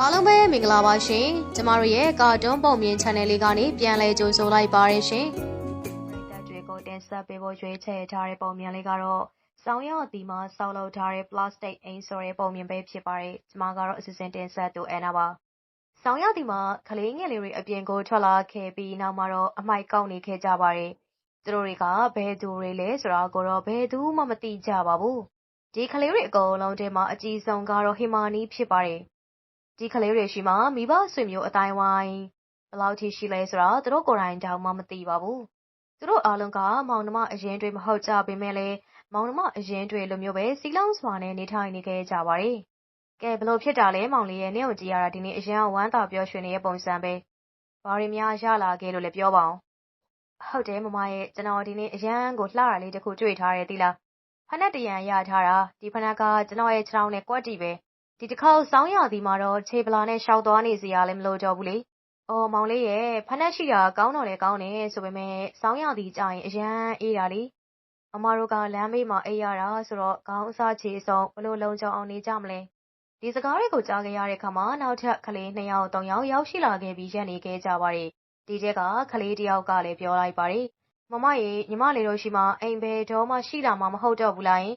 အားလုံးပဲမင်္ဂလာပါရှင်ကျမတို့ရဲ့ကာတွန်းပုံမြင် channel လေးကနေပြန်လည်ကြိုဆိုလိုက်ပါရရှင်ပရိသတ်တွေကိုတင်ဆက်ပေးဖို့ရွေးချယ်ထားတဲ့ပုံမြင်လေးကတော့စောင်းရောက်ဒီမှာဆောက်လုပ်ထားတဲ့ plastic အိမ်ဆိုတဲ့ပုံမြင်ပဲဖြစ်ပါတယ်ကျမကတော့အစီအစဉ်တင်ဆက်သူအန်နာပါဆောင်းရောက်ဒီမှာကလေးငယ်လေးတွေအပြင်ကိုထွက်လာခဲ့ပြီးနောက်မှာတော့အမိုက်ကောက်နေခဲ့ကြပါတယ်သူတို့တွေကဘယ်သူတွေလဲဆိုတာကိုတော့ဘယ်သူမှမသိကြပါဘူးဒီကလေးတွေအကုန်လုံးထဲမှာအကြီးဆုံးကတော့ဟီမာနီဖြစ်ပါတယ် ဒီကလေးတွေရှိမှမိဘဆွေမျိုးအတိုင်းဝိုင်းဘယ်လောက်ထိရှိလဲဆိုတာသူတို့ကိုယ်တိုင်တောင်မှမသိပါဘူးသူတို့အားလုံးကမောင်နှမအရင်တွေမဟုတ်ကြပေမဲ့လည်းမောင်နှမအရင်တွေလိုမျိုးပဲစီလောင်းစွာနဲ့နေထိုင်နေခဲ့ကြပါတယ်ကဲဘလို့ဖြစ်တာလဲမောင်လေးရဲ့နေကိုကြည့်ရတာဒီနေ့အရင်ဝမ်းသာပျော်ရွှင်နေတဲ့ပုံစံပဲဘာတွေများရလာခဲ့လို့လဲပြောပါအောင်ဟုတ်တယ်မမရဲ့ကျွန်တော်ဒီနေ့အရန်ကိုလှတာလေးတစ်ခုတွေ့ထားတယ်သီလားဖနက်တရံရထားတာဒီဖနက်ကကျွန်တော်ရဲ့ခြေထောက်နဲ့ကွက်တီပဲ ဒီတစ်ခေါက်ဆောင်းရာသီမှာတော့ခြေပလာနဲ့ရှောက်သွားနေစရာလည်းမလိုတော့ဘူးလေ။အော်မောင်လေးရဲ့ဖနက်ရှိတာကောင်းတော့လေကောင်းတယ်ဆိုပေမဲ့ဆောင်းရာသီကြရင်အရန်အေးတာလေ။အမတို့ကလမ်းမေးမှာအေးရတာဆိုတော့ခေါင်းအစားခြေဆုံးဘလို့လုံခြုံအောင်နေကြမလဲ။ဒီစကားတွေကိုကြားခဲ့ရတဲ့ခါမှာနောက်ထပ်ကလေးနှစ်ယောက်သုံးယောက်ရောက်ရှိလာခဲ့ပြီးရက်နေခဲ့ကြပါတယ်။ဒီတက်ကကလေးတယောက်ကလည်းပြောလိုက်ပါတယ်။မမရေညီမလေးတို့ရှိမှအိမ်ဘယ်တော့မှရှိလာမှာမဟုတ်တော့ဘူးလားယင်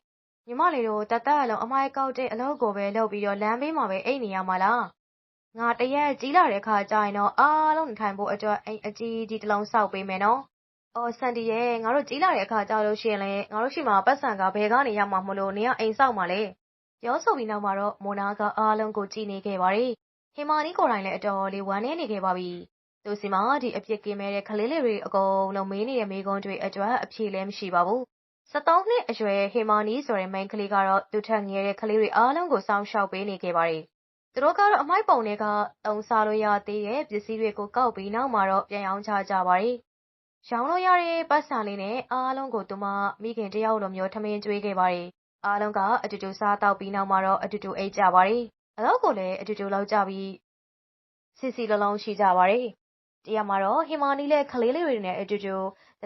ညီမလေးတို့တသက်အလုံးအမိုက်ကောက်တဲ့အလုပ်ကိုပဲလုပ်ပြီးတော့လမ်းဘေးမှာပဲအိပ်နေရမှာလားငါတရက်ကြီးလာတဲ့ခါကျရင်တော့အားလုံးထိုင်ဖို့အတွက်အိမ်အကြီးကြီးတစ်လုံးစောက်ပေးမယ်နော်အော်ဆန်တီရဲ့ငါတို့ကြီးလာတဲ့အခါကြောက်လို့ရှိရင်လည်းငါတို့ရှိမှာပတ်စံကဘယ်ကနေရမှာမလို့နေကအိမ်ဆောက်မှာလေပြောဆိုပြီးနောက်မှာတော့မိုနာကအားလုံးကိုကြည့်နေခဲ့ပါတယ်ဟီမာနီကိုယ်တိုင်လည်းအတော်လေးဝမ်းနည်းနေခဲ့ပါပြီသူစီမှာဒီအပြစ်ကင်းမဲ့တဲ့ကလေးလေးတွေအကုန်လုံးမေးနေတဲ့မိကုန်းတွေအတွက်အဖြေလည်းမရှိပါဘူး 73နှစ်အရွယ် ဟေမာနီဆိုတဲ့ မိန်းကလေးကတော့ သူထက်ငယ်တဲ့ ကလေးတွေအားလုံးကို စောင့်ရှောက်ပေးနေခဲ့ပါတယ်။သူတို့ကတော့ အမိုက်ပုံတွေကသုံးစားလို့ရသေးတဲ့ ပစ္စည်းတွေကို ကောက်ပြီး နောက်မှာတော့ ပြန်ရောင်းချကြပါတယ်။ရောင်းလို့ရတဲ့ပတ်စံလေးနဲ့ အားလုံးကို သူမ မိခင်တယောက်လိုမျိုး ထမင်းကျွေးခဲ့ပါတယ်။အားလုံးက အတူတူစားတောက်ပြီး နောက်မှာတော့ အတူတူအိပ်ကြပါတယ်။အလုပ်ကိုလည်း အတူတူလုပ်ကြပြီး စီစီလုံးလုံးရှိကြပါတယ်။တရက်မှာတော့ဟီမာနီလည်း ကလေးလေးတွေနဲ့အတူတူ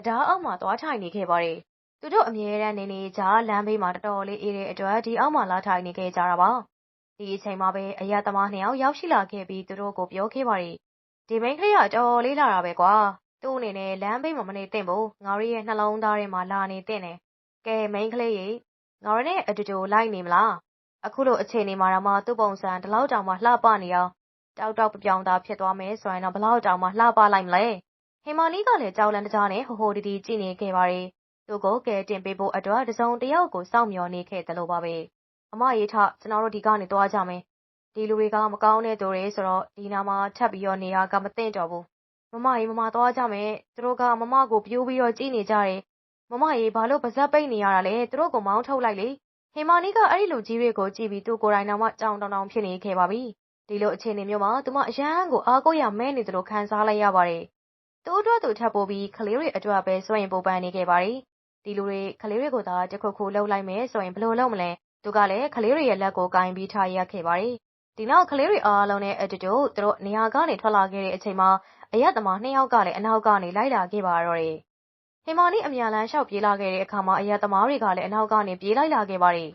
တရားအောက်မှာ သွားထိုင်နေခဲ့ပါတယ်။ သူတို့အမြဲတမ်းနေနေကြလမ်းဘေးမှာတော်တော်လေးအေးတဲ့အတွက်ဒီအောက်မှာလာထိုင်နေခဲ့ကြတာပါ။ဒီအချိန်မှာပဲအရက်သမားနှစ်ယောက်ရောက်ရှိလာခဲ့ပြီးသူတို့ကိုပြောခဲ့ပါတယ်။ဒီမိန်းကလေးကတော်တော်လေးလာတာပဲကွာ။သူ့အနေနဲ့လမ်းဘေးမှာမနေသင့်ဘူး။ငါတို့ရဲ့နှလုံးသားထဲမှာလာနေသင့်တယ်။ကဲမိန်းကလေးရေငါတို့နဲ့အတူတူလိုက်နေမလား။အခုလိုအချိန်နေမှာတော့မှသူ့ပုံစံဒီလောက်တောင်မှလှပနေအောင်တောက်တောက်ပြောင်သားဖြစ်သွားမယ်ဆိုရင်တော့ဘလောက်တောင်မှလှပလိုက်မလဲ။ဟေမာနီကလည်းကြောက်လန့်တကြားနဲ့ဟိုဟိုတီတီကြည့်နေခဲ့ပါတယ်။ သူ့ကို ကယ်တင်ပေးဖို့အတွက် တစုံတယောက်ကို စောင့်မျှော်နေခဲ့သလိုပါပဲ။အမရေထ ကျွန်တော်တို့ ဒီကနေ သွားကြမယ်။ဒီလူတွေက မကောင်းတဲ့သူတွေဆိုတော့ ဒီနားမှာ ထပ်ပြီးတော့နေရကမသင့်တော်ဘူး။မမရေ မမ သွားကြမယ်။သူတို့က မမကိုပြိုးပြီးတော့ ကြည့်နေကြတယ်။မမရေ ဘာလို့ ပါဇက်ပိတ်နေရတာလဲ။သူတို့ကို မောင်းထုတ်လိုက်လေ။ဟေမာနီကအဲ့ဒီလူကြီးတွေကိုကြည့်ပြီး သူ့ကိုယ်တိုင်တောင်မှ ကြောင်တောင်တောင် ဖြစ်နေခဲ့ပါပြီ။ဒီလိုအခြေအနေမျိုးမှာ သူမ အရန်ကို အားကိုးရမဲနေသလို ခံစားလိုက်ရပါတယ်။သူ့အတွက်သူ ထပ်ပိုးပြီး ကလေးတွေအတွက်ပဲစွန့်ရင်ပူပန်နေခဲ့ပါတယ် ဒီလူတွေကလေးတွေကိုသာတခုခုလှုပ်လိုက်မယ်ဆိုရင်ဘယ်လိုလုပ်မလဲသူကလည်းကလေးတွေရဲ့လက်ကိုကင်ပြီးထားရက်ခဲ့ပါတယ်ဒီနောက်ကလေးတွေအားလုံးနဲ့အတူတူသူတို့နေရာကနေထွက်လာခဲ့တဲ့အချိန်မှာအရက်သမားနှစ်ယောက်ကလည်းအနောက်ကနေလိုက်လာခဲ့ပါတော့တယ်ဟင်မာနီအမြန်လန်းလျှောက်ပြေးလာခဲ့တဲ့အခါမှာအရက်သမားတွေကလည်းအနောက်ကနေပြေးလိုက်လာခဲ့ပါတယ်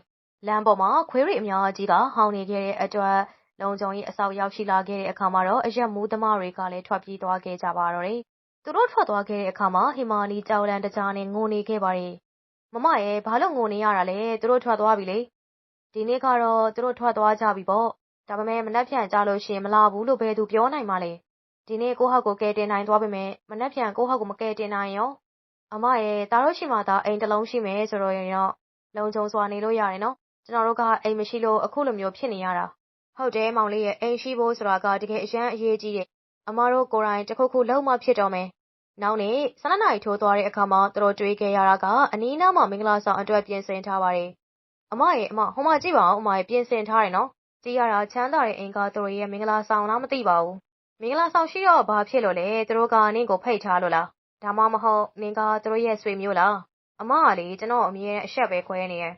လမ်းပေါ်မှာခွေးတွေအများကြီးကဟောင်းနေခဲ့တဲ့အတွက်လုံခြုံရေးအဆောက်ရောက်ရှိလာခဲ့တဲ့အခါမှာတော့အရက်မူးသမားတွေကလည်းထွက်ပြေးသွားခဲ့ကြပါတော့တယ် သူတို့ထွက်သွားခဲ့တဲ့အခါမှာဟီမာနီကြောက်လန့်တကြားနဲ့ငိုနေခဲ့ပါတယ်။မမရဲ့ဘာလို့ငိုနေရတာလဲသူတို့ထွက်သွားပြီလေ။ဒီနေ့ကတော့သူတို့ထွက်သွားကြပြီပေါ့။ဒါပေမဲ့မနှက်ဖြန်ကြလို့ရှိရင်မလာဘူးလို့ဘယ်သူပြောနိုင်မှာလဲ။ဒီနေ့ကိုဟောက်ကိုကဲတင်နိုင်သွားပြီမဲ့မနှက်ဖြန်ကိုဟောက်ကိုမကဲတင်နိုင်ရော။အမရဲ့ဒါတို့ရှိမှသာအိမ်တစ်လုံးရှိမယ်ဆိုတော့ရင်တော့လုံခြုံစွာနေလို့ရတယ်နော်။ကျွန်တော်တို့ကအိမ်မရှိလို့အခုလိုမျိုးဖြစ်နေရတာ။ဟုတ်တယ်မောင်လေးရဲ့အိမ်ရှိဖို့ဆိုတာကတကယ်အရန်အရေးကြီးတယ်။အမတို့ကိုယ်တိုင်တခုခုလုံးမဖြစ်တော့မယ် နောက်နေ့ ၁၂ နာရီထိုးသွားတဲ့အခါမှာ သူတို့တွေ့ခဲ့ရတာက အနီးအနားမှာ မင်္ဂလာဆောင်အတွက် ပြင်ဆင်ထားပါတယ်။အမရေ အမ ဟိုမှာကြည့်ပါဦး အမရေ ပြင်ဆင်ထားတယ်နော်။ကြည့်ရတာ ချမ်းသာတဲ့အိမ်က သူတို့ရဲ့ မင်္ဂလာဆောင်လား မသိပါဘူး။မင်္ဂလာဆောင်ရှိတော့ ဘာဖြစ်လို့လဲ သူတို့က နင့်ကို ဖိတ်ထားလို့လား။ဒါမှမဟုတ် နင်က သူတို့ရဲ့ ဆွေမျိုးလား။အမကလေ ကျွန်တော်အမြဲအရှက်ပဲ ခွဲနေရဲ့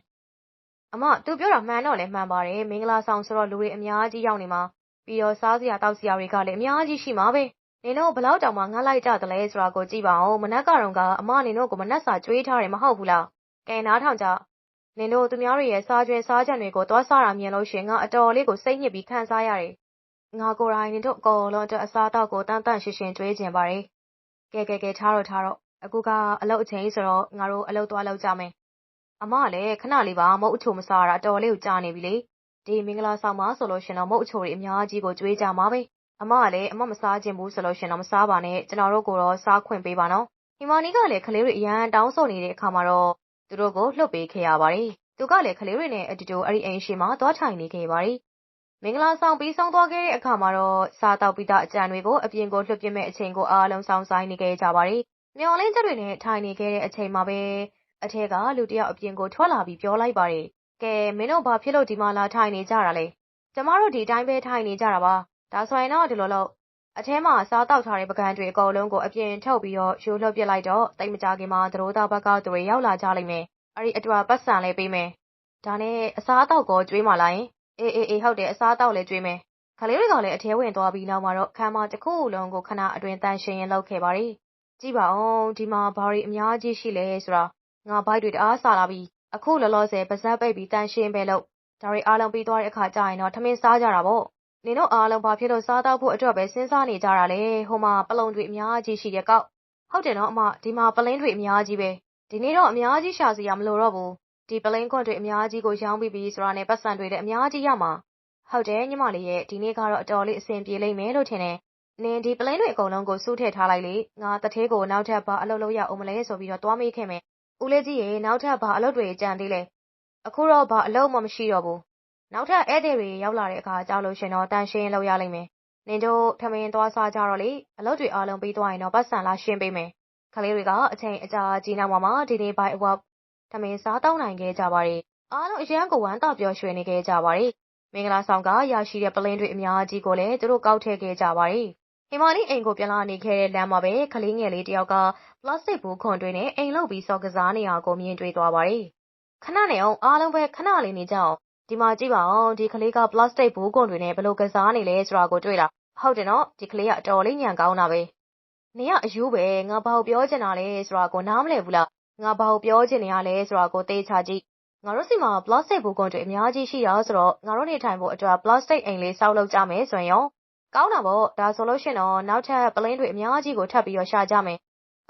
။အမ သူပြောတာ မှန်တော့လည်း မှန်ပါတယ် မင်္ဂလာဆောင်ဆိုတော့ လူတွေ အများကြီးရောက်နေမှာ ပြီးတော့ စားစရာတောက်စရာတွေကလည်း အများကြီးရှိမှာပဲ။ နင်တို့ဘလောက်တောင်မှငှက်လိုက်ကြသလဲဆိုတာကို ကြည့်ပါဦး မနက်ကတော့ကအမ နင်တို့ကို မနက်စာကြွေးထားတယ် မဟုတ်ဘူးလား ကဲ နားထောင်ကြ နင်တို့ သူများတွေရဲ့ စားကျွဲစားကြံတွေကို သွားစားတာမြင်လို့ရှင် ငါ အတော်လေးကို စိတ်ညစ်ပြီး ခံစားရတယ် ငါကိုယ်တိုင် နင်တို့အကုန်လုံးအတွက် အစားအသောက်ကိုတန်တန်ရှင်းရှင်း ကျွေးကျင်ပါတယ်။ကဲ ကဲ ကဲ ထားတော့ ထားတော့ အခုက အလုပ်အချိန်ဆိုတော့ ငါတို့ အလုပ်သွားလုပ်ကြမယ်။အမကလည်း ခဏလေးပါ မုတ်အချိုမစားတာ အတော်လေးကို ကြာနေပြီလေ။ဒီမင်္ဂလာဆောင်မှာဆိုလို့ရှင်တော့ မုတ်အချိုတွေ အများကြီးကို ကျွေးကြမှာပဲ။ အမကလည်းအမမစားခြင်းဘူးဆိုလို့ရှင်တော့မစားပါနဲ့ကျွန်တော်တို့ကိုတော့စားခွင့်ပေးပါနော်။ဟီမာနီကလည်းကလေးတွေအရန်တောင်းဆိုနေတဲ့အခါမှာတော့သူတို့ကိုလှုပ်ပေးခဲ့ရပါတယ်။သူကလည်းကလေးတွေနဲ့အတူတူအဲ့ဒီအိမ်ရှိမှာသွားထိုင်နေခဲ့ပါတယ်။မင်္ဂလာဆောင်ပြီးဆုံးသွားခဲ့တဲ့အခါမှာတော့စားတောက်ပြီးသားအကြံတွေကိုအပြင်ကိုလွှတ်ပြမဲ့အချိန်ကိုအားလုံးဆောင်ဆိုင်နေခဲ့ကြပါတယ်။မျော်လင့်ချက်တွေနဲ့ထိုင်နေခဲ့တဲ့အချိန်မှာပဲအထက်ကလူတယောက်အပြင်ကိုထွက်လာပြီးပြောလိုက်ပါတယ်။ကဲမင်းတို့ဘာဖြစ်လို့ဒီမှာလာထိုင်နေကြတာလဲ။ကျမတို့ဒီတိုင်းပဲထိုင်နေကြတာပါ။ ဒါဆိုရင်တော့ဒီလိုလို့အထဲမှာစားတောက်ထားတဲ့ပကံတွေအကုန်လုံးကိုအပြင်ထုတ်ပြီးတော့ရိုးလှုပ်ပစ်လိုက်တော့တိတ်မကြခင်မှာသတို့သားဘက်ကသူတွေရောက်လာကြလိမ့်မယ်။အဲ့ဒီအတွက်ပတ်စံလေးပေးမယ်။ဒါနဲ့အစားအသောက်ကိုကျွေးမှလာရင်အေးအေးအေးဟုတ်တယ်အစားအသောက်လည်းကျွေးမယ်။ကလေးတွေကလည်းအထဲဝင်သွားပြီးနောက်မှာတော့ခန်းမတစ်ခုလုံးကိုခဏအတွင်တန်ရှင်ရင်လောက်ခဲ့ပါတယ်။ကြည့်ပါဦးဒီမှာဘာတွေအများကြီးရှိလဲဆိုတာငါဘိုက်တွေတအားစားလာပြီးအခုလောလောဆယ်ပါဇက်ပိတ်ပြီးတန်ရှင်းပဲလို့ဒါတွေအားလုံးပြီးသွားတဲ့အခါကျရင်တော့ထမင်းစားကြတာပေါ့ နင်တို့အားလုံး ဘာဖြစ်လို့ စားတော့ဖို့အတွက်ပဲ စဉ်းစားနေကြတာလဲ ဟိုမှာ ပလုံတွေ အများကြီးရှိတဲ့ကောက် ဟုတ်တယ်နော်အမ ဒီမှာပလင်းတွေ အများကြီးပဲ ဒီနေ့တော့ အများကြီးရှာစရာ မလိုတော့ဘူး ဒီပလင်းခွန့်တွေ အများကြီးကို ရောင်းပြီးပြီးဆိုတာနဲ့ပတ်စံတွေလည်း အများကြီးရမှာ ဟုတ်တယ်ညီမလေးရဲ့ ဒီနေ့ကတော့ အတော်လေး အဆင်ပြေလိမ့်မယ်လို့ ထင်တယ် နင် ဒီပလင်းတွေ အကုန်လုံးကို စုထည့်ထားလိုက်လေ ငါတထဲကို နောက်ထပ် ဘာအလုပ်လုပ်ရအောင်မလဲဆိုပြီးတော့တွားမိခဲ့မယ် ဦးလေးကြီးရေ နောက်ထပ် ဘာအလုပ်တွေကြံသေးလဲ အခုတော့ ဘာအလုပ်မှ မရှိတော့ဘူး နောက်ထပ်ဧည့်သည်တွေရောက်လာတဲ့အခါကြောက်လို့ရှင်တော့တန်ရှင်းလုပ်ရလိမ့်မယ်နင်တို့ထမင်းသွားစားကြတော့လေအလုပ်တွေအားလုံးပြီးသွားရင်တော့ပတ်စံလာရှင်းပေးမယ်ကလေးတွေကအချိန်အကြာကြီးနောက်မှာဒီနေ့ဘိုင်အဝပ်ထမင်းစားတောင်းနိုင်ခဲ့ကြပါတယ်အားလုံးအရန်ကိုဝမ်းသာပျော်ရွှင်နေခဲ့ကြပါတယ်မင်္ဂလာဆောင်ကရရှိတဲ့ပလင်းတွေအများကြီးကိုလည်းသူတို့ကောက်ထည့်ခဲ့ကြပါတယ်ဟီမာလီအိမ်ကိုပြန်လာနေခဲ့တဲ့လမ်းမှာပဲကလေးငယ်လေးတယောက်ကပလတ်စတစ်ဘူးခွန်တွေနဲ့အိမ်လုပ်ပြီးစော်ကစားနေတာကိုမြင်တွေ့သွားပါတယ်။ခဏနေအောင်အားလုံးပဲခဏလေးနေကြအောင် ဒီမှာကြည့်ပါအောင်ဒီကလေးက ပလတ်စတစ်ဘူးခွန်တွေနဲ့ဘယ်လိုကစားနေလဲဆိုတာကိုတွေ့တာဟုတ်တယ်နော်ဒီကလေးကအတော်လေးညံကောင်းတာပဲ။နေကအယူပဲငါဘာကိုပြောချင်တာလဲဆိုတာကိုနားမလည်ဘူးလားငါဘာကိုပြောချင်နေရလဲဆိုတာကိုသိချကြည့်ငါတို့စီမှာပလတ်စတစ်ဘူးခွန်တွေအများကြီးရှိတာဆိုတော့ငါတို့နေထိုင်ဖို့အတွက်ပလတ်စတစ်အိမ်လေးစောက်လုပ်ကြမယ်ဆိုရင်ရောကောင်းတာပေါ့ဒါဆိုလို့ရှင်တော့နောက်ထပ်ပလင်းတွေအများကြီးကိုထပ်ပြီးတော့ရှာကြမယ်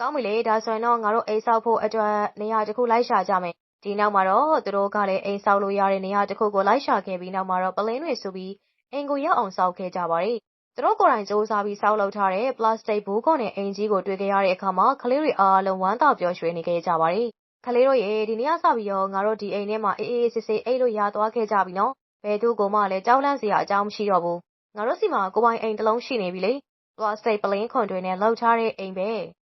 ကောင်းပြီလေဒါဆိုရင်တော့ငါတို့အိမ်ဆောက်ဖို့အတွက်နေရာတစ်ခုလိုက်ရှာကြမယ် ဒီနောက်မှာတော့ သူတို့ကလည်း အိမ်ဆောက်လို့ရတဲ့နေရာတစ်ခုကို လိုက်ရှာခဲ့ပြီးနောက်မှာတော့ပလင်းတွေဆိုပြီး အိမ်ကိုရောက်အောင် ဆောက်ခဲ့ကြပါတယ် သူတို့ကိုယ်တိုင်စူးစမ်းပြီး ဆောက်လုပ်ထားတဲ့ ပလတ်စတစ်ဘူးခွန်နဲ့အင်ကြီးကို တွေ့ခဲ့ရတဲ့အခါမှာ ကလေးတွေအားလုံး ဝမ်းသာပျော်ရွှင်နေခဲ့ကြပါတယ် ကလေးတို့ရေ ဒီနေ့ကစပြီးတော့ ငါတို့ ဒီအိမ်ထဲမှာ အေးအေးဆေးဆေး အိတ်လို့ရသွားခဲ့ကြပြီနော် ဘယ်သူကမှလည်း ကြောက်လန့်စရာအကြောင်း မရှိတော့ဘူး ငါတို့စီမှာ ကိုပိုင်အိမ်တစ်လုံးရှိနေပြီလေ ပလတ်စတစ်ပလင်းခွန်တွေနဲ့လောက်ထားတဲ့အိမ်ပဲ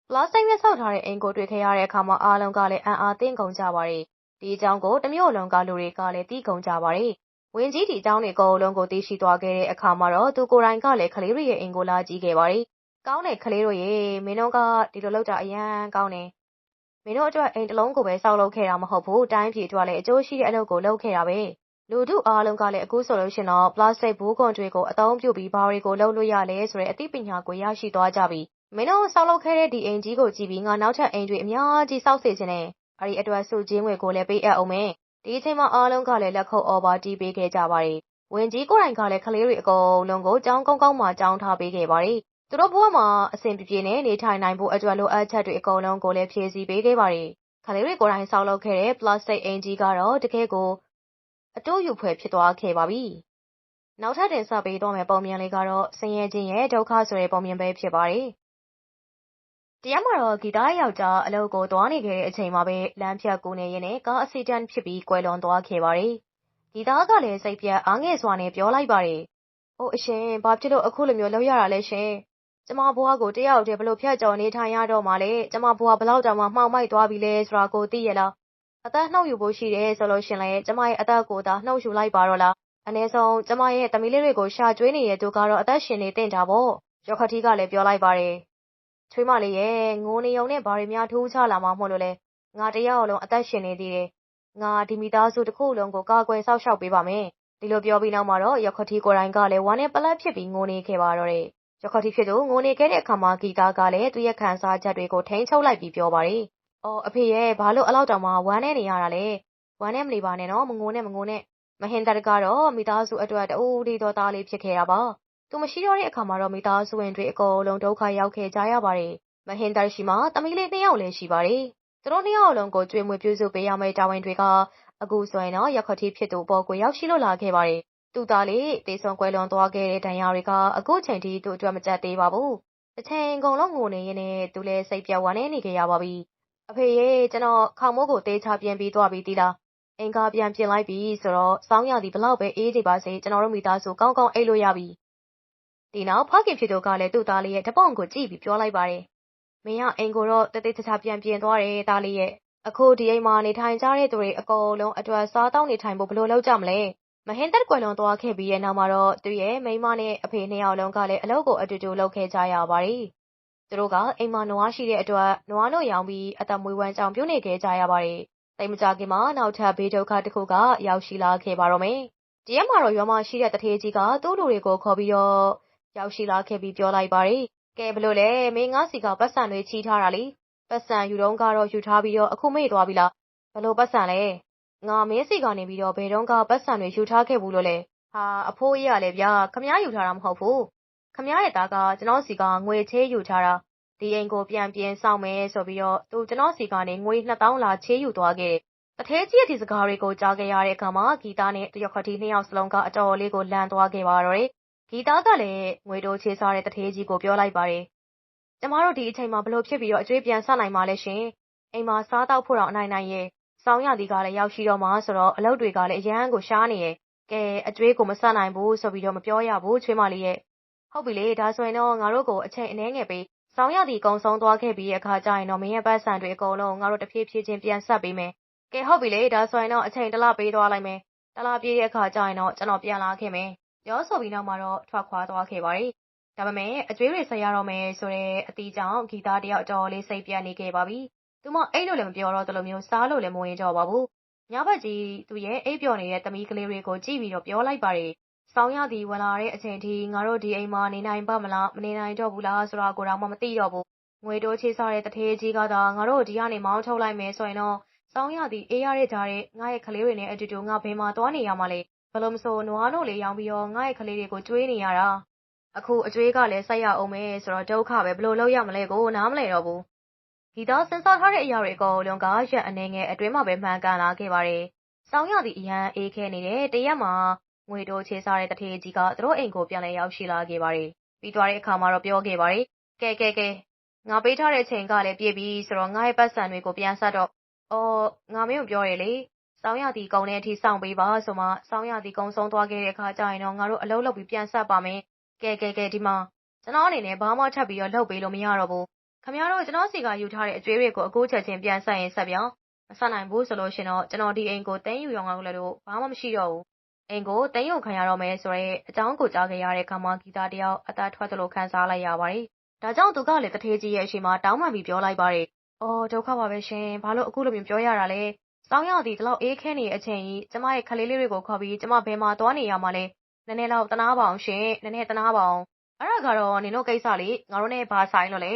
ပလတ်စတစ်နဲ့ ဆောက်ထားတဲ့ အိမ်ကို တွေ့ခဲ့ရတဲ့အခါမှာ အားလုံးကလည်း အံ့အားသင့်ကုန်ကြပါတယ် ဒီအကြောင်းကို တမျိုးလုံးက လူတွေကလည်း သိကုန်ကြပါတယ်ဝင်းကြီးဒီအကြောင်းတွေ အကုန်လုံးကို သိရှိသွားခဲ့တဲ့အခါမှာတော့ သူကိုယ်တိုင်ကလည်း ကလေးတွေရဲ့အိမ်ကို လာကြည့်ခဲ့ပါတယ် ကောင်းတယ် ကလေးတို့ရေ မင်းတို့က ဒီလိုလုပ်တာ အရန်ကောင်းတယ် မင်းတို့အတွက် အိမ်တစ်လုံးကိုပဲစောက်လုပ်ခဲ့တာမဟုတ်ဘူး တိုင်းပြည်အတွက်လည်း အကျိုးရှိတဲ့အလုပ်ကို လုပ်ခဲ့တာပဲ လူထုအားလုံးကလည်း အခုဆိုလို့ရှင်တော့ ပလတ်စတစ်ဘူးခွန်တွေကို အသုံးပြုပြီး ဘာတွေကို လုပ်လို့ရလဲဆိုတဲ့ အသိပညာကို ရရှိသွားကြပြီ မင်းတို့ဆောက်လုပ်ခဲ့တဲ့ ဒီအိမ်ကြီးကိုကြည့်ပြီး ငါ နောက်ထပ်အိမ်တွေ အများကြီးစောက်စေချင်တယ် အဲ့ဒီအတွက်စုချင်းငွေကိုလည်းပေးအပ်အောင်မယ်ဒီအချိန်မှာအားလုံးကလည်းလက်ခုပ်အော်ပါတီးပေးခဲ့ကြပါတယ်ဝင်ကြီးကိုယ်တိုင်ကလည်းကလေးတွေအကုန်လုံးကိုကြောင်းကောင်းကောင်းမှကြောင်းထားပေးခဲ့ပါတယ်သူတို့ဘဝမှာအဆင်ပြေပြေနဲ့နေထိုင်နိုင်ဖို့အတွက်လိုအပ်ချက်တွေအကုန်လုံးကိုလည်းဖြည့်ဆည်းပေးခဲ့ပါတယ်ကလေးတွေကိုယ်တိုင်ဆောက်လုပ်ခဲ့တဲ့ plastic အင်ကြီးကတော့တကယ်ကိုအတိုးယူဖွယ်ဖြစ်သွားခဲ့ပါပြီ။နောက်ထပ်တင်ဆက်ပေးသွားမယ့်ပုံမြင်လေးကတော့ဆင်းရဲခြင်းရဲ့ဒုက္ခဆိုတဲ့ပုံမြင်ပဲဖြစ်ပါတယ်။ တရားမှာတော့ ဂီတယောက်ျား အလုပ်ကို သွားနေခဲ့တဲ့အချိန်မှာပဲ လမ်းဖြတ်ကူးနေရင်းနဲ့ ကားအက်ဆီဒန့်ဖြစ်ပြီး ကွယ်လွန်သွားခဲ့ပါတယ်။ဂီတကလည်း စိတ်ပြတ်အားငယ်စွာနဲ့ ပြောလိုက်ပါတယ်။အိုးအရှင် ဘာဖြစ်လို့ အခုလိုမျိုး လုပ်ရတာလဲရှင်။ကျမဘွားကို တယောက်တည်းဘလို့ဖြတ်ကျော်နေထိုင်ရတော့မှလဲ ကျမဘွားဘလောက်တောင်မှ မှောင်မိုက်သွားပြီလဲဆိုတာကို သိရလား အသက်နှုတ်ယူဖို့ရှိတယ်ဆိုလို့ရှင်လည်း ကျမရဲ့ အသက်ကိုသာနှုတ်ယူလိုက်ပါတော့လား အနည်းဆုံး ကျမရဲ့ သမီးလေးတွေကို ရှာကျွေးနေတဲ့သူကတော့ အသက်ရှင်နေတင်တာပေါ့ ရောခတိကလည်း ပြောလိုက်ပါတယ် ချွေးမလေးရဲ့ငိုနေုံနဲ့ ဘာတွေများ ထူးခြားလာမှမို့လို့လဲ ငါတယောက်လုံး အသက်ရှင်နေသေးတယ် ငါ ဒီမိသားစုတစ်ခုလုံးကို ကာကွယ်ဆောက်ရှောက်ပေးပါမယ် ဒီလိုပြောပြီးနောက်မှာတော့ရခတိကိုယ်တိုင်ကလည်း ဝမ်းနဲ့ပလက်ဖြစ်ပြီး ငိုနေခဲ့ပါတော့တယ်ရခတိဖြစ်သူ ငိုနေခဲ့တဲ့အခါမှာ ဂီတာကလည်း သူ့ရဲ့ခံစားချက်တွေကို ထိန်းချုပ်လိုက်ပြီး ပြောပါတယ်။အော် အဖေရဲ့ဘာလို့အလောက်တောင်မှ ဝမ်းနဲ့နေရတာလဲ။ဝမ်းနဲ့မနေပါနဲ့နော် မငိုနဲ့ မငိုနဲ့။မဟင်တကတော့ မိသားစုအတွက်တူဒီတော်သားလေးဖြစ်ခဲ့တာပါ။ သူသူမရှိတော့တဲ့အခါမှာတော့ မိသားစုဝင်တွေအကုန်လုံး ဒုက္ခရောက်ခဲ့ကြရပါတယ်။မဟင်ဒါရှိမှာ သမီးလေး နှစ်ယောက်လည်းရှိပါတယ်။သူတို့နှစ်ယောက်လုံးကိုကြွေးမွေးပြုစုပေးရမယ့် တာဝန်တွေက အခုဆိုရင်တော့ရက်ခတိဖြစ်သူအပေါ်ကို ရောက်ရှိလို့လာခဲ့ပါတယ်။သူသားလေးတေဆုံးကွယ်လွန်သွားခဲ့တဲ့ ဒဏ်ရာတွေက အခုချိန်ထိ သူ့အတွက် မကျသေးပါဘူး။တစ်ချိန်ကုန်လုံး ငိုနေရင်းနဲ့ သူလည်း စိတ်ပြောင်းဝမ်းနေခဲ့ရပါပြီ။အဖေရေ ကျွန်တော် ခေါင်းမိုးကိုတေးချပြန်ပြီးသွားပြီတီးလား။အင်္ဂါပြန်ပြင်လိုက်ပြီဆိုတော့စောင်းရသည်ဘလောက်ပဲ အေးနေပါစေ ကျွန်တော်တို့ မိသားစု ကောင်းကောင်း အိတ်လို့ရပြီ။ ဒီနောက်ဖခင်ဖြစ်သူကလည်းသူ့သားလေးရဲ့ဓပုံကိုကြည့်ပြီးပြောလိုက်ပါတယ်။မင်းကအိမ်ကိုတော့တသေးတခြားပြန်ပြင်သွားတယ်သားလေးရဲ့အခုဒီအိမ်မှာနေထိုင်ကြတဲ့သူတွေအကုန်လုံးအတွက်စားတောင်းနေထိုင်ဖို့ဘယ်လိုလုပ်ကြမလဲမဟင်သက်ကွယ်လွန်သွားခဲ့ပြီးတဲ့နောက်မှာတော့သူရဲ့မိန်းမနဲ့အဖေနှစ်ယောက်လုံးကလည်းအလုပ်ကိုအတူတူလုပ်ခဲ့ကြရပါတယ်သူတို့ကအိမ်မှာနွားရှိတဲ့အတွက်နွားတို့ရောင်းပြီးအသက်မွေးဝမ်းကြောင်ပြုနေခဲ့ကြရပါတယ်တိတ်မကြခင်မှာနောက်ထပ်ဘေးဒုက္ခတစ်ခုကရောက်ရှိလာခဲ့ပါတော့မယ်ဒီရက်မှာတော့ရွာမှာရှိတဲ့တထေးကြီးကသူ့လူတွေကိုခေါ်ပြီးတော့ ရောက်ရှိလာခဲ့ပြီးပြောလိုက်ပါတယ်ကဲဘလို့လဲမင်းငါးစီကပတ်စံတွေချီးထားတာလေပတ်စံယူတော့ကတော့ယူထားပြီးတော့အခုမေ့သွားပြီလားဘလို့ပတ်စံလဲငါမင်းစီကနေပြီးတော့ဘယ်တော့ကပတ်စံတွေယူထားခဲ့ဘူးလို့လဲဟာအဖိုးကြီးကလည်းဗျာခမ ्या ယူထားတာမဟုတ်ဘူးခမ ्या ရဲ့သားကကျွန်တော်စီကငွေချေးယူထားတာဒီအိမ်ကိုပြန်ပြင်ဆောင်မယ်ဆိုပြီးတော့သူကျွန်တော်စီကနေငွေ2000လာချေးယူသွားခဲ့တထဲကြီးရဲ့ဒီစကားတွေကိုကြားခဲ့ရတဲ့အခါမှာဂီတာနဲ့တရခတိနှစ်ယောက်စလုံးကအတော်လေးကိုလန့်သွားခဲ့ပါတော့တယ် ဂီတာကလည်း ငွေတိုးချေးစားတဲ့တထဲကြီးကို ပြောလိုက်ပါတယ် ကျမတို့ ဒီအချိန်မှာဘလို့ဖြစ်ပြီးတော့အကျွေးပြန်ဆက်နိုင်မှာလဲရှင် အိမ်မှာ စားတော့ဖို့တော့အနိုင်နိုင်ရဲ့စောင်းရသည်ကလည်း ရောက်ရှိတော့မှဆိုတော့ အလုပ်တွေကလည်း အရန်ကို ရှားနေရဲ့ကဲ အကျွေးကို မဆက်နိုင်ဘူးဆိုပြီးတော့ မပြောရဘူး ချွေးမလေးရဲ့ ဟုတ်ပြီလေ ဒါဆိုရင်တော့ ငါတို့ကို အချိန်အနည်းငယ်ပေးစောင်းရသည်ကုံဆုံးသွားခဲ့ပြီးအခါကျရင်တော့ မင်းရဲ့ပတ်စံတွေ အကုန်လုံးငါတို့ တဖြည်းဖြည်းချင်း ပြန်ဆက်ပေးမယ် ကဲ ဟုတ်ပြီလေ ဒါဆိုရင်တော့ အချိန် တစ်လ ပေးသွားလိုက်မယ်တလားပြေးတဲ့အခါကျရင်တော့ ကျွန်တော် ပြန်လာခဲ့မယ် ပြောဆိုပြီးနောက်မှာတော့ ထွက်ခွာသွားခဲ့ပါတယ် ဒါပေမဲ့ အကျွေးတွေဆက်ရတော့မယ်ဆိုတဲ့အတီးကြောင့် ဂီတာတယောက် အတော်လေး စိတ်ပြတ်နေခဲ့ပါပြီ။သူမ အိတ်လို့လည်း မပြောတော့တလိုမျိုး စားလို့လည်း မဝင်ကြပါဘူး။ညဘက်ကြီး သူရဲ့ အိပ်ပျော်နေတဲ့ သမီးကလေးတွေကို ကြည့်ပြီးတော့ ပြောလိုက်ပါတယ်။ဆောင်းရသည်ဝင်လာတဲ့အချိန်ထိ ငါတို့ ဒီအိမ်မှာ နေနိုင်ပါမလား မနေနိုင်တော့ဘူးလား ဆိုတာကိုတော့မသိတော့ဘူး။ငွေတိုးချေးစားတဲ့တထေးကြီးကသာ ငါတို့ဒီကနေ မောင်းထုတ်လိုက်မယ်ဆိုရင်တော့ ဆောင်းရသည်အေးရတဲ့ကြားတဲ့ငါရဲ့ကလေးတွေနဲ့အတူတူ ငါ ဘယ်မှာသွားနေရမှာလဲ။ ဘလို့မဆိုနွားတို့လေးရောင်းပြီးတော့ငါရဲ့ကလေးတွေကိုကျွေးနေရတာ။အခုအကျွေးကလည်းဆိုက်ရအောင်မယ်ဆိုတော့ဒုက္ခပဲဘလို့လုပ်ရမလဲကိုနားမလည်တော့ဘူး။ဒီတော့စဉ်းစားထားတဲ့အရာတွေအကုန်လုံးကရက်အနေငယ်အတွင်းမှာပဲမှန်ကန်လာခဲ့ပါတယ်။စောင်းရသည့်အရန်အေးခဲနေတဲ့တရက်မှာငွေတိုးချေစားတဲ့တထေးကြီးကသူတို့အိမ်ကိုပြန်လဲရောက်ရှိလာခဲ့ပါတယ်။ပြီးသွားတဲ့အခါမှာတော့ပြောခဲ့ပါတယ်။ကဲကဲကဲငါပေးထားတဲ့ချိန်ကလည်းပြည့်ပြီဆိုတော့ငါရဲ့ပတ်စံတွေကိုပြန်ဆက်တော့အော်ငါမင်းကိုပြောရလေ စောင်းရသည်ကုံတဲ့အထိ စောင့်ပေးပါဆိုမှစောင်းရသည်ကုံဆုံးသွားခဲ့တဲ့အခါကျရင်တော့ငါတို့အလုပ်လုပ်ပြီးပြန်ဆက်ပါမယ်ကဲကဲကဲဒီမှာကျွန်တော်အနေနဲ့ဘာမှထပ်ပြီးတော့လုပ်ပေးလို့မရတော့ဘူးခင်ဗျားတို့ကျွန်တော်စီကယူထားတဲ့အကျွေးတွေကိုအခုချက်ချင်းပြန်ဆက်ရင်ဆက်ပြောင်းမဆက်နိုင်ဘူးဆိုလို့ရှင်တော့ကျွန်တော်ဒီအိမ်ကိုတင်းယူရောင်းအောင်လည်းလို့ဘာမှမရှိတော့ဘူးအိမ်ကိုတင်းယူခံရတော့မယ်ဆိုရဲအကြောင်းကိုကြားခဲ့ရတဲ့ခါမှဂီတာတယောက်အသာထွက်သလိုခံစားလိုက်ရပါတယ်ဒါကြောင့်သူကလည်းတထေးကြီးရဲ့အရှိမတောင်းပန်ပြီးပြောလိုက်ပါတယ်အော်ဒုက္ခပါပဲရှင်ဘာလို့အခုလိုမျိုးပြောရတာလဲ စောင်းရသည်ဒီလောက်အေးခဲနေတဲ့အချိန်ကြီး ကျမရဲ့ခလေးလေးတွေကိုခေါ်ပြီး ကျမ ဘယ်မှာသွားနေရမှာလဲ နည်းနည်းလောက်တနာပါအောင်ရှင်နည်းနည်းတနာပါအောင်အဲ့ဒါကတော့ နင်တို့ကိစ္စလေ ငါတို့နဲ့ ဘာဆိုင်လို့လဲ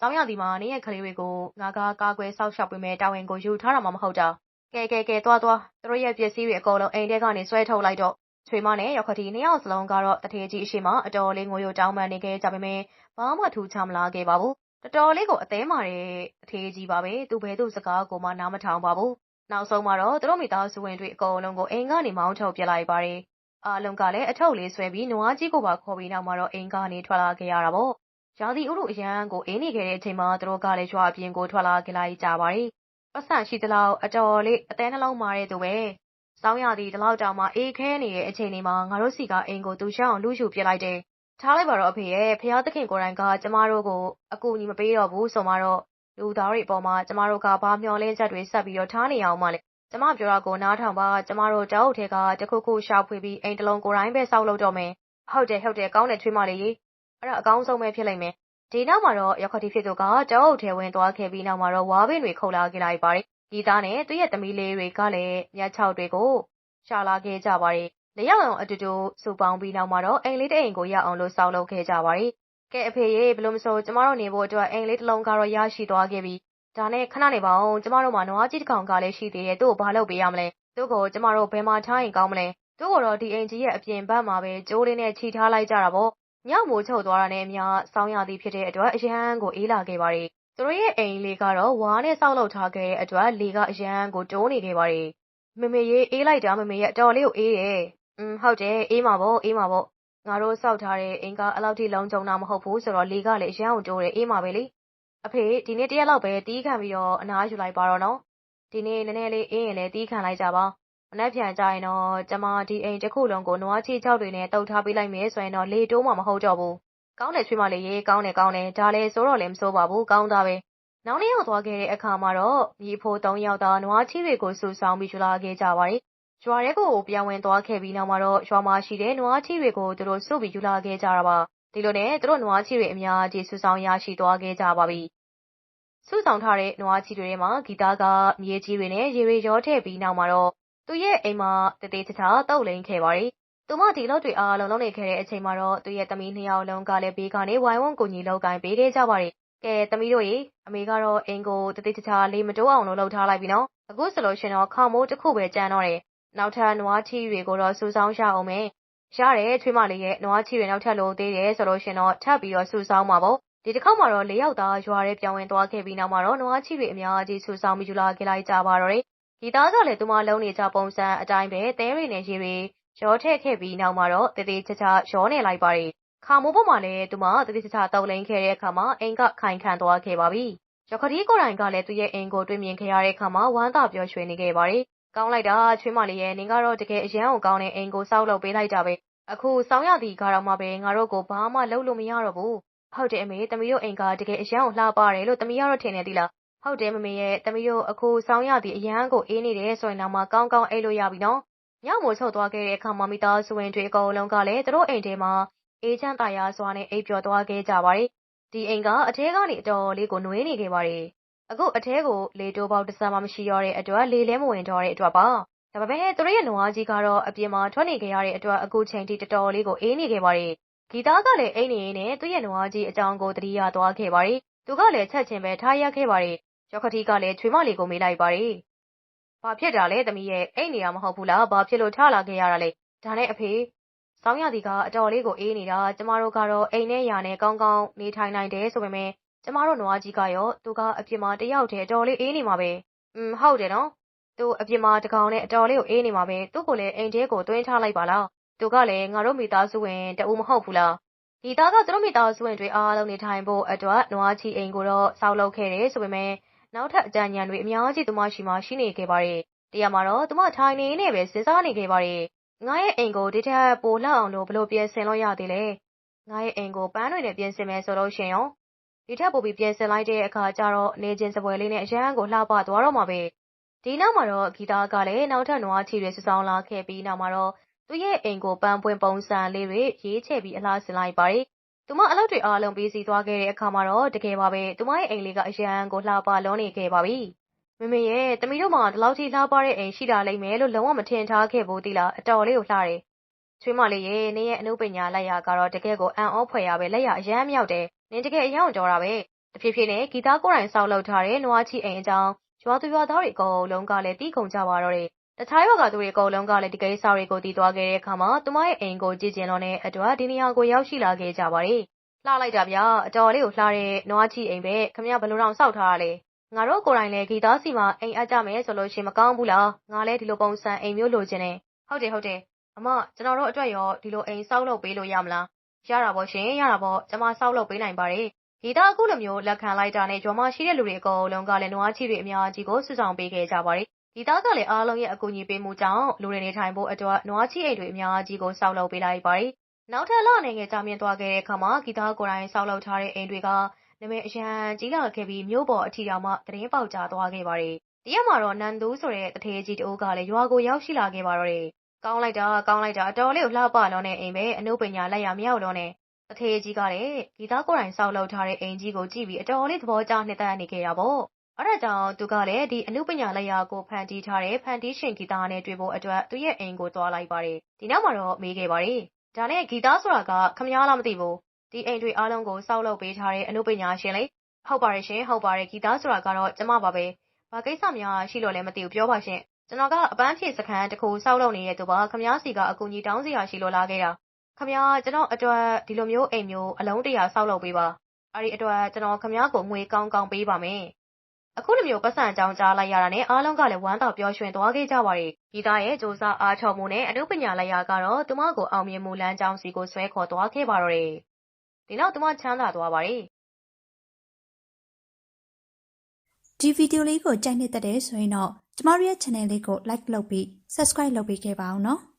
စောင်းရသည်မှာ နင်ရဲ့ကလေးတွေကို ငါက ကာကွယ်ဆောက်ရှောက်ပေးမယ်တာဝန်ကို ယူထားတာမှ မဟုတ်တာ ကဲ ကဲ ကဲ သွား သွား သူတို့ရဲ့ပစ္စည်းတွေအကုန်လုံး အိမ်ထဲကနေ ဆွဲထုတ်လိုက်တော့ ချွေမနဲ့ရောက်ခတီနှစ်ယောက်စလုံးကတော့တထေးကြီးအရှိမအတော်လေး ငိုရိုတောင်းပန်နေခဲ့ကြပေမဲ့ဘာမှ ထူးခြားမလာခဲ့ပါဘူး တော်တော်လေးကို အသေးမာတဲ့တထေးကြီးပါပဲ သူ ဘယ်သူစကားကိုမှ နားမထောင်ပါဘူး နောက်ဆုံးမှာတော့သူတို့မိသားစုဝင်တွေအကုန်လုံးကိုအိမ်ကနေမောင်းထုတ်ပြလိုက်ပါတယ်အားလုံးကလည်းအထုပ်လေးဆွဲပြီးနွားကြီးကိုပါခေါ်ပြီးနောက်မှာတော့အိမ်ကနေထွက်လာခဲ့ရတာပေါ့။ရာသီဥတုအရန်ကိုအေးနေခဲ့တဲ့အချိန်မှာသူတို့ကလည်းရွာအပြင်ကိုထွက်လာခဲ့လိုက်ကြပါတယ်။ပတ်စံရှိသလောက်အတော်လေးအသေးနှလုံးမာတဲ့သူပဲ။စောင်းရသည်ဒီလောက်တောင်မှအေးခဲနေတဲ့အချိန်လေးမှာငါတို့စီကအိမ်ကိုသူရှောင်းလူရှူပြစ်လိုက်တယ်။ထားလိုက်ပါတော့အဖေရဲ့ဖះသခင်ကိုယ်တိုင်ကကျမတို့ကိုအကူအညီမပေးတော့ဘူးဆိုမှတော့ လူသားတွေအပေါ်မှာ ကျမတို့က ဘာမျှော်လင့်ချက်တွေ ဆက်ပြီးတော့ ထားနေအောင်မလဲ ကျမပြောတာကို နားထောင်ပါ ကျမတို့ တောအုပ်ထဲက တခုခုရှာဖွေပြီး အိမ်တလုံး ကိုယ်တိုင်ပဲ ဆောက်လုပ်တော့မယ် ဟုတ်တယ် ဟုတ်တယ် ကောင်းတယ် ချွေးမလေးအဲ့ဒါ အကောင်းဆုံးပဲ ဖြစ်လိမ့်မယ် ဒီနောက်မှာတော့ရခတိဖြစ်သူက တောအုပ်ထဲ ဝင်သွားခဲ့ပြီးနောက်မှာတော့ ဝါပင်တွေ ခုတ်လာခဲ့လိုက်ပါတယ်ဒီသားနဲ့ သူ့ရဲ့သမီးလေးတွေကလည်း မြတ်ချောက်တွေကို ရှာလာခဲ့ကြပါတယ်လျောက်အောင်အတူတူစူပေါင်းပြီးနောက်မှာတော့ အိမ်လေးတစ်အိမ်ကို ရအောင်လို့ ဆောက်လုပ်ခဲ့ကြပါတယ် ကဲအဖေရေဘယ်လိုမဆိုကျမတို့နေဖို့အတွက်အိမ်လေးတစ်လုံးကတော့ရရှိသွားခဲ့ပြီဒါနဲ့ခဏနေပါဦးကျမတို့မှာနွားကြီးတစ်ကောင်ကလည်းရှိသေးတယ်သူ့ကိုဘာလုပ်ပေးရမလဲသူ့ကိုကျမတို့ဘယ်မှာထားရင်ကောင်းမလဲသူ့ကိုတော့ဒီအင်ကြီးရဲ့အပြင်ဘက်မှာပဲကြိုးလေးနဲ့ခြိထားလိုက်ကြတာပေါ့ညမိုးချုပ်သွားတာနဲ့အမျှဆောင်းရာသီဖြစ်တဲ့အတွက်အရန်ကိုအေးလာခဲ့ပါတယ်။သူတို့ရဲ့အိမ်လေးကတော့ဝါးနဲ့ဆောက်လုပ်ထားခဲ့တဲ့အတွက်လေကအရန်ကိုတိုးနေခဲ့ပါတယ်။မမေရေအေးလိုက်တာမမေရဲ့တော်လေးကိုအေးတယ်။อืมဟုတ်တယ်အေးမှာပေါ့အေးမှာပေါ့ ငါတို့စောက်ထားတဲ့အိမ်ကအလောက်ထိလုံးကြုံတာမဟုတ်ဘူးဆိုတော့လေကလည်းအရန်ကိုတိုးတယ်အေးမှာပဲလေ။အဖေဒီနေ့တရက်လောက်ပဲတီးခံပြီးတော့အနားယူလိုက်ပါတော့နော်။ဒီနေ့နည်းနည်းလေးအေးရင်လည်းတီးခံလိုက်ကြပါ။မနက်ဖြန်ကျရင်တော့ကျမဒီအိမ်တစ်ခုလုံးကိုနွားချီချောက်တွေနဲ့တုပ်ထားပေးလိုက်မယ်ဆိုရင်တော့လေတိုးမှာမဟုတ်တော့ဘူး။ကောင်းတယ်ချွေးမလေးရေကောင်းတယ်ကောင်းတယ်ဒါလည်းဆိုတော့လည်းမဆိုးပါဘူးကောင်းသားပဲ။နောက်နေ့ရောက်သွားခဲ့တဲ့အခါမှာတော့ညီအဖိုး၃ယောက်သာနွားချီတွေကိုစုဆောင်းပြီးယူလာခဲ့ကြပါတယ်။ ရွာထဲကို ပြန်ဝင်သွားခဲ့ပြီးနောက်မှာတော့ ရွာမှာရှိတဲ့ နွားချီတွေကို သူတို့ စုပြီး ယူလာခဲ့ကြတာပါ။ဒီလိုနဲ့ သူတို့ နွားချီတွေ အများကြီး စုဆောင်းရရှိသွားခဲ့ကြပါပြီ။စုဆောင်ထားတဲ့ နွားချီတွေထဲမှာ ဂီတက မြေကြီးတွေနဲ့ ရေတွေ ရောထည့်ပြီးနောက်မှာတော့ သူ့ရဲ့အိမ်မှာတသေးချာချာတုပ်လိန်ခဲ့ပါတယ်။သူမ ဒီလောက်တွေအားလုံး လုပ်နေခဲ့တဲ့အချိန်မှာတော့ သူ့ရဲ့သမီးနှစ်ယောက်လုံးကလည်း ဘေးကနေ ဝိုင်းဝန်း ကူညီ လုပ်ကိုင်ပေးခဲ့ကြပါတယ်။ကဲ သမီးတို့ရေ အမေကတော့ အိမ်ကိုတသေးချာချာ လေးမတိုးအောင်လို့ လုပ်ထားလိုက်ပြီနော်။အခုဆိုလို့ရှင်တော့ ခေါမိုးတစ်ခုပဲကြမ်းတော့တယ်။ နောက်ထပ်နွားချီတွေကိုတော့စူဆောင်းရအောင်မယ်။ရတယ်ချွေးမလေးရဲ့နွားချီတွေနောက်ထပ်လိုသေးတယ်ဆိုလို့ရှင်တော့ထပ်ပြီးတော့စူဆောင်းမှာပေါ့။ဒီတစ်ခေါက်မှာတော့လေးယောက်သားရွာထဲပြောင်းဝင်သွားခဲ့ပြီးနောက်မှာတော့နွားချီတွေအများကြီးစူဆောင်းပြီးယူလာခဲ့လိုက်ကြပါတော့တယ်ဒီသားကလည်းသူမလုံးနေကြပုံစံအတိုင်းပဲသဲတွေနဲ့ရေတွေရောထည့်ခဲ့ပြီးနောက်မှာတော့တသေးချာချာရောနေလိုက်ပါတယ်။ခါမိုးပေါ်မှာလည်းသူမတသေးချာချာတောက်လိန်ခဲ့တဲ့အခါမှာအိမ်ကခိုင်ခံသွားခဲ့ပါပြီ။ရခတိကိုယ်တိုင်ကလည်းသူ့ရဲ့အိမ်ကိုတွေ့မြင်ခဲ့ရတဲ့အခါမှာဝမ်းသာပျော်ရွှင်နေခဲ့ပါတယ်။ ကောင်းလိုက်တာချွေးမလေးရဲ့နင်ကတော့တကယ်အရန်ကိုကောင်းတဲ့အိမ်ကိုစောက်လုပ်ပေးလိုက်တာပဲ။အခုစောင်းရသည်ကတော့မှပဲငါတို့ကိုဘာမှလုပ်လို့မရတော့ဘူး။ဟုတ်တယ်အမေသမီးတို့အိမ်ကတကယ်အရန်ကိုလှပတယ်လို့သမီးကတော့ထင်နေသီလားဟုတ်တယ်မမေရဲ့သမီးတို့အခုဆောင်းရသည်အရန်ကိုအေးနေတယ်ဆိုရင်တော့မှကောင်းကောင်းအိပ်လို့ရပြီနော်ညမိုးချုပ်သွားခဲ့တဲ့အခါမှာမိသားစုဝင်တွေအကုန်လုံးကလည်းသူတို့အိမ်ထဲမှာအေးချမ်းသာယာစွာနဲ့အိပ်ပျော်သွားခဲ့ကြပါတယ်ဒီအိမ်ကအထဲကနေအတော်လေးကိုနှွေးနေခဲ့ပါတယ် အခုအထဲကိုလေတိုးပေါက်တစ်စမှမရှိတော့တဲ့အတွက်လေလဲမဝင်တော့တဲ့အတွက်ပါဒါပေမဲ့သူတို့ရဲ့နွားကြီးကတော့အပြင်မှာထွက်နေခဲ့ရတဲ့အတွက်အခုချိန်ထိတော်တော်လေးကိုအေးနေခဲ့ပါတယ်ဂီတာကလည်းအိမ်နေရင်းနဲ့သူ့ရဲ့နွားကြီးအကြောင်းကိုသတိရသွားခဲ့ပါတယ်သူကလည်းချက်ချင်းပဲထားရခဲ့ပါတယ်ယောခတိကလည်းချွေးမလေးကိုမေးလိုက်ပါတယ်။ဘာဖြစ်တာလဲသမီးရဲ့အိတ်နေတာမဟုတ်ဘူးလား။ဘာဖြစ်လို့ထလာခဲ့ရတာလဲ။ဒါနဲ့အဖေစောင်းရသည်ကအတော်လေးကိုအေးနေတာကျမတို့ကတော့အိမ်နဲ့ယာနဲ့ကောင်းကောင်းနေထိုင်နိုင်တယ်ဆိုပေမဲ့ ကျမတို့နွားကြီးကရော သူကအပြစ်မှာတယောက်တည်းအတော်လေးအေးနေမှာပဲ။อืมဟုတ်တယ်နော်။သူအပြစ်မှာတကောင်နဲ့အတော်လေးကိုအေးနေမှာပဲ။သူ့ကိုလည်းအိမ်ထဲကိုသွင်းထားလိုက်ပါလား။သူကလည်းငါတို့မိသားစုဝင်တဦးမဟုတ်ဘူးလား။ဒီသားကသူတို့မိသားစုဝင်တွေအားလုံးနေထိုင်ဖို့အတွက်နွားချီအိမ်ကိုတော့စောက်လုပ်ခဲ့တယ်ဆိုပေမဲ့နောက်ထပ်အကြံဉာဏ်တွေအများကြီးသူမရှိမှရှိနေခဲ့ပါတယ်။တရားမှာတော့သူမထိုင်နေနေပဲစဉ်းစားနေခဲ့ပါတယ်။ငါရဲ့အိမ်ကိုဒီထက်ပိုလှအောင်လို့ဘလို့ပြင်ဆင်လို့ရသေးလဲ။ငါရဲ့အိမ်ကိုပန်းတွေနဲ့ပြင်ဆင်မယ်ဆိုလို့ရှင်ရော ဒီထက်ပိုပြီး ပြင်ဆင်လိုက်တဲ့အခါကျတော့ နေချင်းစပွဲလေးနဲ့ အရန်ကို လှပသွားတော့မှာပဲ။ဒီနောက်မှာတော့ ဂီတာကလည်း နောက်ထပ်နွားချီတွေစဆောင်လာခဲ့ပြီးနောက်မှာတော့ သူ့ရဲ့အိမ်ကို ပန်းပွင့်ပုံစံလေးတွေ ရေးချယ်ပြီး အလားဆင်လိုက်ပါတယ် သူမ အလုပ်တွေအားလုံး ပြီးစီးသွားခဲ့တဲ့အခါမှာတော့ တကယ်ပါပဲ သူမရဲ့အိမ်လေးက အရန်ကို လှပလွန်နေခဲ့ပါပြီ။မမေရဲ့တမီတို့မှဒီလောက်ထိ လှပတဲ့အိမ် ရှိတာလိမ့်မယ်လို့ လုံးဝ မထင်ထားခဲ့ဘူးသီလား အတော်လေးကို လှတယ်။ချွေးမလေးရဲ့ နင်းရဲ့အနုပညာလက်ရာကတော့ တကယ်ကို အံ့ဩဖွယ်ရပဲ လက်ရာအရန်မြောက်တယ်။ နင်းတကယ်အယောင်တော်တာပဲ။တဖြည်းဖြည်းနဲ့ဂီတာကိုယ်တိုင်ဆောက်လုပ်ထားတဲ့နွားချီအိမ်အကြောင်းရွာသူရွာသားတွေအကုန်လုံးကလည်းတီးကုန်ကြပါတော့တယ်။တခြားရွာကသူတွေအကုန်လုံးကလည်းဒီကိစ္စတွေကိုတည်သွားခဲ့တဲ့အခါမှာသူမရဲ့အိမ်ကိုကြည့်ကျင်လို့နဲ့အတွက်ဒီနေရာကိုရောက်ရှိလာခဲ့ကြပါတယ်။လှလိုက်တာဗျာအတော်လေးကိုလှတဲ့နွားချီအိမ်ပဲခမရဘလို့တောင်စောက်ထားရလဲငါတို့ကိုယ်တိုင်လည်းဂီသားစီမှာအိမ်အပ်ကြမယ်ဆိုလို့ရှိရင်မကောင်းဘူးလားငါလည်းဒီလိုပုံစံအိမ်မျိုးလိုချင်တယ်ဟုတ်တယ်ဟုတ်တယ်အမကျွန်တော်တို့အတွက်ရောဒီလိုအိမ်စောက်လုပ်ပေးလို့ရမလား ရတာပေါ့ရှင်ရတာပေါ့ကျွန်မစောက်လုပ်ပေးနိုင်ပါတယ်ဂီတာအခုလိုမျိုးလက်ခံလိုက်တာနဲ့ဂျော်မရှိတဲ့လူတွေအကုန်လုံးကလည်းနွားချီတွေအများကြီးကိုစုဆောင်ပေးခဲ့ကြပါတယ်ဒီသားကလည်းအားလုံးရဲ့အကူအညီပေးမှုကြောင့်လူတွေနေထိုင်ဖို့အတွက်နွားချီအိမ်တွေအများကြီးကိုစောက်လုပ်ပေးလိုက်ပါတယ်နောက်ထပ်လအနေငယ်ကြာမြင့်သွားခဲ့တဲ့အခါမှာဂီတကိုယ်တိုင်ဆောက်လုပ်ထားတဲ့အိမ်တွေကနာမည်အရန်ကြီးလာခဲ့ပြီးမြို့ပေါ်အထီတောင်မှသတင်းပေါက်ကြားသွားခဲ့ပါတယ်။တရက်မှာတော့နန်သူဆိုတဲ့တထေးကြီးတအိုးကလည်းရွာကိုရောက်ရှိလာခဲ့ပါတော့တယ်။ ကောင်းလိုက်တာကောင်းလိုက်တာအတော်လေးကိုလှပလွန်တဲ့အိမ်ပဲအနုပညာလက်ရမြောက်လွန်တဲ့တထေးကြီးကလည်းဂီတကိုယ်တိုင်ဆောက်လုပ်ထားတဲ့အိမ်ကြီးကိုကြည့်ပြီးအတော်လေးသဘောကျနှစ်သက်နေခဲ့တာပေါ့။အဲ့ဒါကြောင့်သူကလည်းဒီအနုပညာလက်ရာကိုဖန်တီးထားတဲ့ဖန်တီးရှင်ဂီတနဲ့တွေ့ဖို့အတွက်သူ့ရဲ့အိမ်ကိုသွားလိုက်ပါတယ်။ဒီနောက်မှာတော့မေးခဲ့ပါတယ်ဒါနဲ့ဂီတဆိုတာကခမည်းလားမသိဘူးဒီအိမ်တွေအားလုံးကိုစောက်လုပ်ပေးထားတဲ့အမှုပညာရှင်လေဟုတ်ပါတယ်ရှင်ဟုတ်ပါတယ်ဂီတဆိုတာကတော့ကျမပါပဲဘာကိစ္စများရှိလို့လဲမသိဘူးပြောပါရှင် ကျွန်တော်ကအပန်းဖြေစခန်းတစ်ခုစောက်လုပ်နေတဲ့သူပါခမည်းစီကအကူအညီတောင်းစရာရှိလို့လာခဲ့တာခမ ्या ကျွန်တော်အတွက်ဒီလိုမျိုးအိမ်မျိုးအလုံးတရာဆောက်လုပ်ပေးပါအဲ့ဒီအတွက်ကျွန်တော်ခမ ्या ကိုငွေကောင်းကောင်းပေးပါမယ်အခုလိုမျိုးပတ်စံအကြောင်းကြားလိုက်ရတာနဲ့အားလုံးကလည်းဝမ်းသာပျော်ရွှင်သွားခဲ့ကြပါတယ်ဒီသားရဲ့စူးစမ်းအားထုတ်မှုနဲ့အမှုပညာလိုက်ရာကတော့သူမကိုအောင်မြင်မှုလမ်းကြောင်းစီကိုဆွဲခေါ်သွားခဲ့ပါတော့တယ်ဒီနောက်သူမချမ်းသာသွားပါတယ်ဒီဗီဒီယိုလေးကိုကြိုက်နေတဲ့တဲ့ဆိုရင်တော့ ကျမတို့ရဲ့ channel လေးကို like လုပ်ပြီး subscribe လုပ်ပေးခဲ့ပါအောင်နော်။